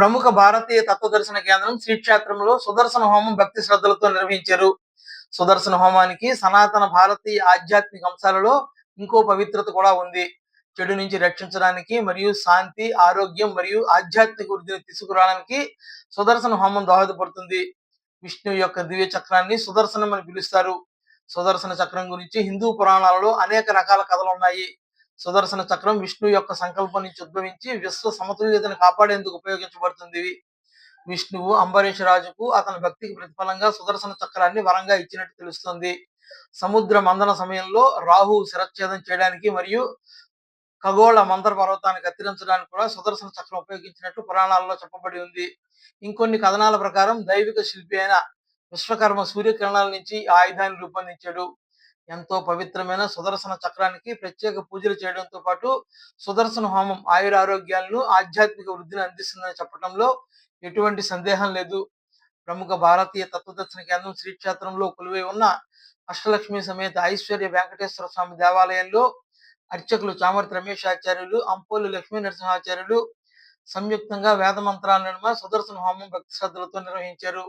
ప్రముఖ భారతీయ తత్వదర్శన కేంద్రం శ్రీక్షేత్రంలో సుదర్శన హోమం భక్తి శ్రద్ధలతో నిర్వహించారు. సుదర్శన హోమానికి సనాతన భారతీయ ఆధ్యాత్మిక అంశాలలో ఇంకో పవిత్రత కూడా ఉంది. చెడు నుంచి రక్షించడానికి మరియు శాంతి ఆరోగ్యం మరియు ఆధ్యాత్మిక వృద్ధిని తీసుకురావడానికి సుదర్శన హోమం దోహదపడుతుంది. విష్ణువు యొక్క దివ్య చక్రాన్ని సుదర్శనం అని పిలుస్తారు. సుదర్శన చక్రం గురించి హిందూ పురాణాలలో అనేక రకాల కథలు ఉన్నాయి. సుదర్శన చక్రం విష్ణు యొక్క సంకల్పం నుంచి ఉద్భవించి విశ్వ సమతుల్యతను కాపాడేందుకు ఉపయోగించబడుతుంది. విష్ణువు అంబరీష్ రాజుకు అతని భక్తికి ప్రతిఫలంగా సుదర్శన చక్రాన్ని వరంగా ఇచ్చినట్టు తెలుస్తుంది. సముద్ర మందన సమయంలో రాహు శిరచ్ఛేదం చేయడానికి మరియు ఖగోళ మంత్ర పర్వతాన్ని కత్తిరించడానికి కూడా సుదర్శన చక్రం ఉపయోగించినట్టు పురాణాల్లో చెప్పబడి ఉంది. ఇంకొన్ని కథనాల ప్రకారం దైవిక శిల్పి అయిన విశ్వకర్మ సూర్యకిరణాల నుంచి ఆయుధాన్ని రూపొందించాడు. ఎంతో పవిత్రమైన సుదర్శన చక్రానికి ప్రత్యేక పూజలు చేయడంతో పాటు సుదర్శన హోమం ఆయుర ఆరోగ్యాలను ఆధ్యాత్మిక వృద్ధిని అందిస్తుందని చెప్పడంలో ఎటువంటి సందేహం లేదు. ప్రముఖ భారతీయ తత్వదర్శన కేంద్రం శ్రీ క్షేత్రంలో కొలువై ఉన్న అష్టలక్ష్మి సమేత ఐశ్వర్య వెంకటేశ్వర స్వామి దేవాలయంలో అర్చకులు చామర్తి రమేష్ ఆచార్యులు అంపోలు లక్ష్మీ నరసింహాచార్యులు సంయుక్తంగా వేద మంత్రాల నడుమ సుదర్శన హోమం భక్తి శ్రద్ధలతో నిర్వహించారు.